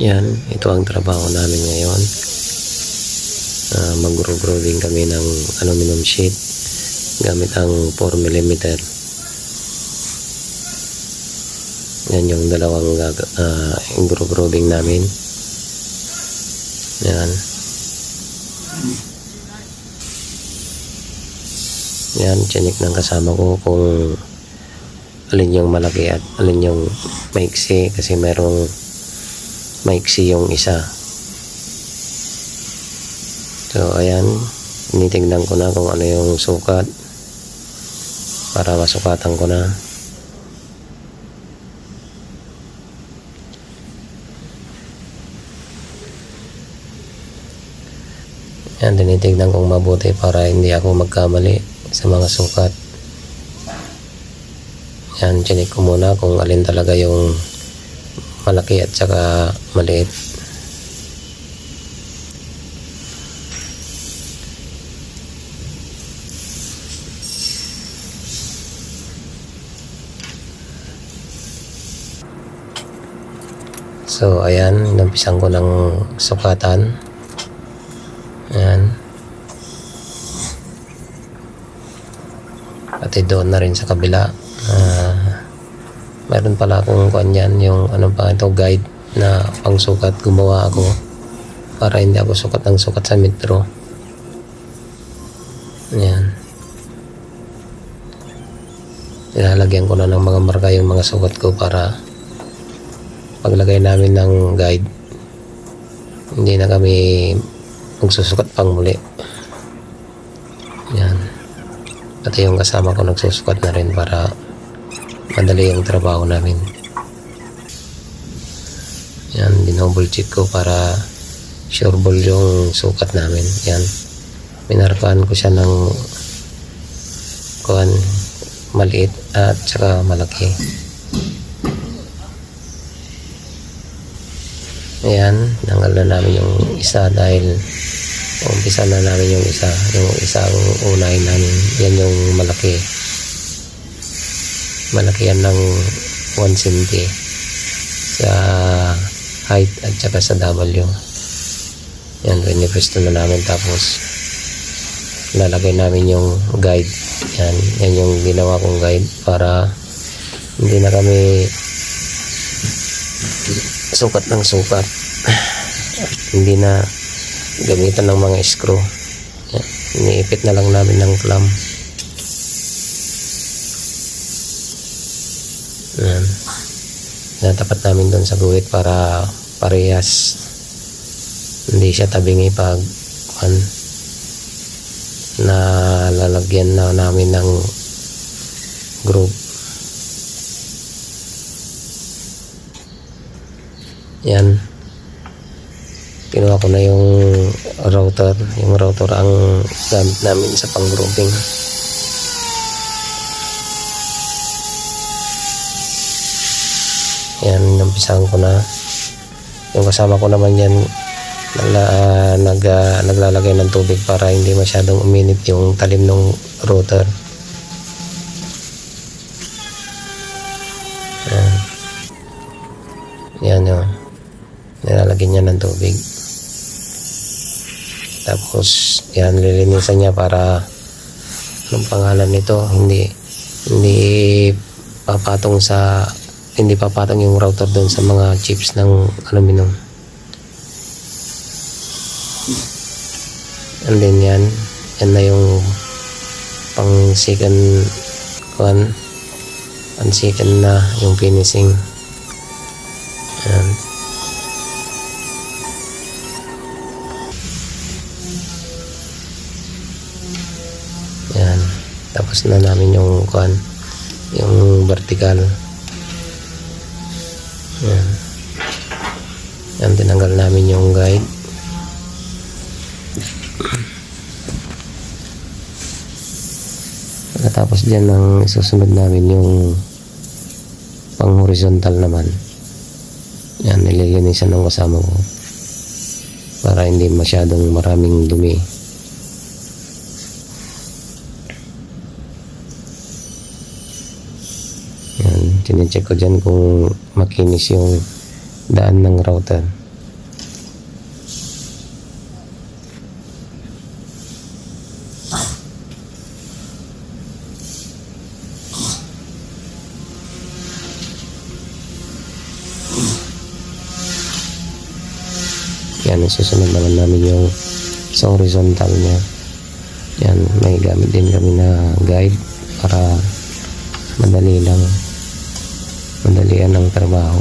Yan, ito ang trabaho namin ngayon. Uh, Mag-grooving kami ng aluminum sheet gamit ang 4mm. Yan yung dalawang gag- uh, grooving namin. Yan. Yan, chinik ng kasama ko kung alin yung malaki at alin yung maiksi kasi merong maiksi yung isa. So, ayan. Tinitignan ko na kung ano yung sukat para masukatan ko na. Yan, tinitignan kong mabuti para hindi ako magkamali sa mga sukat. Yan, chinik ko muna kung alin talaga yung malaki at saka maliit. So, ayan, inumpisan ko ng sukatan. Ayan. Pati doon na rin sa kabila. Meron pala akong kanyan yung ano pa ito guide na pangsukat gumawa ako para hindi ako sukat ng sukat sa metro. Ayan. Nilalagyan ko na ng mga marka yung mga sukat ko para paglagay namin ng guide hindi na kami magsusukat pang muli. Yan. Pati yung kasama ko nagsusukat na rin para madali yung trabaho namin. Yan, dinouble check ko para sure yung sukat namin. Yan. Minarkaan ko siya ng kuhan, maliit at saka malaki. Ayan, nanggal na namin yung isa dahil umpisa na namin yung isa. Yung isang unahin namin. Yan yung malaki. Malaki yan ng 1 cm sa height at saka sa W. Yan, pinipwesto na namin tapos lalagay namin yung guide. Yan, yan yung ginawa kong guide para hindi na kami sukat ng sukat hindi na gamitan ng mga screw Yan. iniipit na lang namin ng clamp Yan. natapat namin doon sa guhit para parehas hindi siya tabingi pag kan na lalagyan na namin ng groove Yan. Kinuha ko na yung router. Yung router ang gamit namin sa pang-grouping. Yan, nampisahan ko na. Yung kasama ko naman yan, nala, ah, nag, ah, naglalagay ng tubig para hindi masyadong uminit yung talim ng router. Yan. Yan yun nilalagyan niya ng tubig tapos yan lilinisan niya para anong pangalan nito hindi hindi papatong sa hindi papatong yung router doon sa mga chips ng aluminum and then yan yan na yung pang second one pang second na yung finishing yan Yan. Tapos na namin yung kuan, yung vertical. Yan. Yan, tinanggal namin yung guide. Tapos dyan ang susunod namin yung pang horizontal naman. Yan, nililinisan ng kasama ko para hindi masyadong maraming dumi. Tinecheck ko dyan kung makinis yung daan ng router. Yan, susunod naman namin yung sa horizontal niya. Yan, may gamit din kami na guide para madali lang madalian ang trabaho.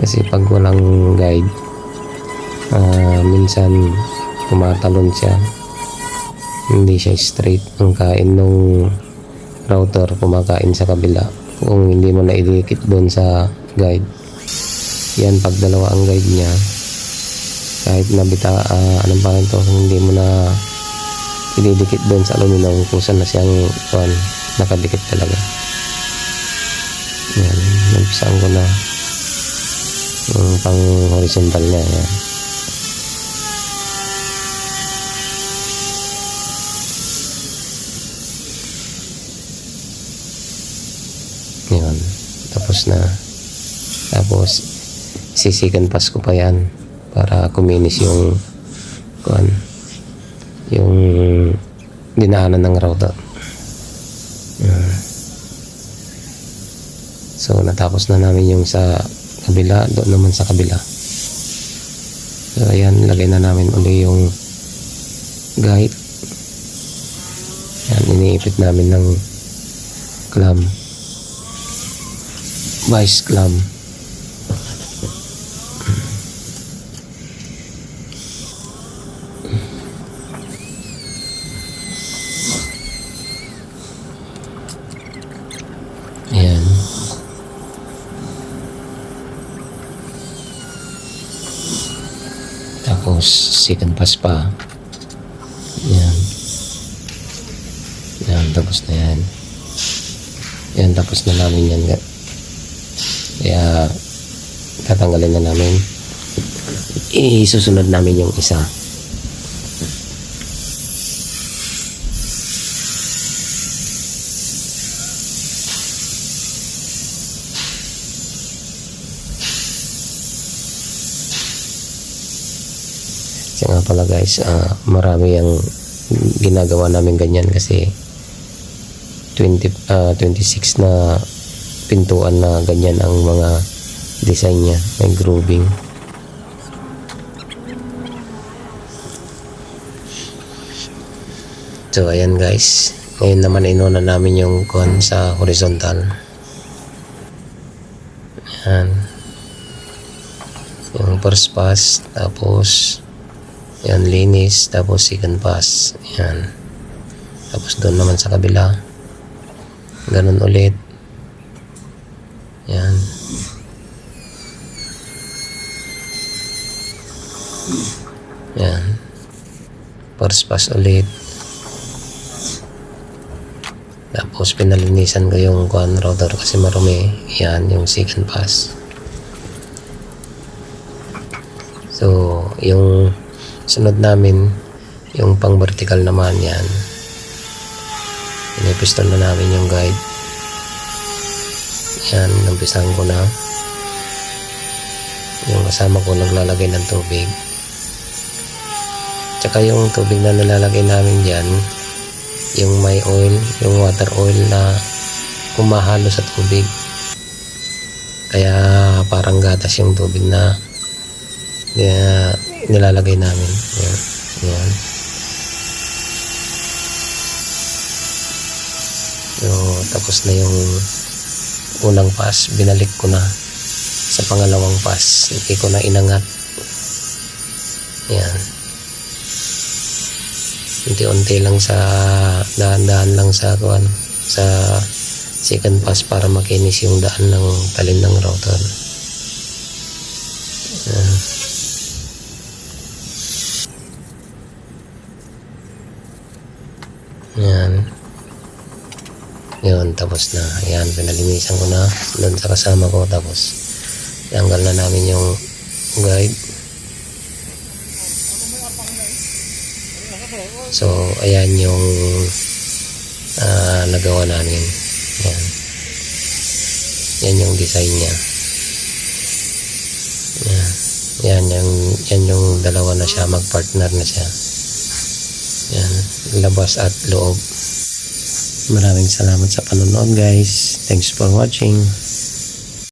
Kasi pag walang guide, ah, minsan tumatalon siya. Hindi siya straight. Ang kain nung router kumakain sa kabila. Kung hindi mo na idikit doon sa guide. Yan, pag dalawa ang guide niya, kahit nabita, ah, anong pangalan to, hindi mo na ididikit doon sa aluminum kung saan na siyang kuhan, nakadikit talaga. Nagpisaan ko na yung pang horizontal niya. Yan. Yan. Tapos na. Tapos, sisikan pass ko pa yan para kuminis yung kuan yung dinaanan ng router. So, natapos na namin yung sa kabila, doon naman sa kabila. So, ayan, lagay na namin uli yung guide. Yan, iniipit namin ng clamp. Vice clamp. Ayan. Tapos, second pass pa. Yan. Yan, tapos na yan. Yan, tapos na namin yan. Kaya, tatanggalin na namin. Isusunod namin yung isa. Siya nga pala guys, ah, marami ang ginagawa namin ganyan kasi 20, ah, 26 na pintuan na ganyan ang mga design niya. May grooving. So ayan guys, ngayon naman inuna namin yung con sa horizontal. Ayan. Yung first pass, tapos yan, linis. Tapos second pass. Yan. Tapos doon naman sa kabila. Ganun ulit. Yan. Yan. First pass ulit. Tapos pinalinisan ko yung kuhan router kasi marumi. Yan, yung second pass. So, yung sunod namin yung pang vertical naman yan. Inipiston na namin yung guide. Yan nampisahan ko na. Yung kasama ko naglalagay ng tubig. Tsaka yung tubig na nilalagay namin dyan yung may oil yung water oil na kumahalo sa tubig. Kaya parang gatas yung tubig na kaya nilalagay namin. Yan. Yan. So, tapos na yung unang pass. Binalik ko na sa pangalawang pass. Hindi ko na inangat. Yan. Unti-unti lang sa daan-daan lang sa kuan sa second pass para makinis yung daan ng talin ng router. Yan. Yan. Yun, tapos na. Yan, pinalinisan ko na doon sa kasama ko. Tapos, tanggal na namin yung guide. So, ayan yung ah, nagawa namin. Yan. Yan yung design niya. Yan. Yan yung, yan yung dalawa na siya. Mag-partner na siya. Labas at loob. Maraming salamat sa panonood guys. Thanks for watching.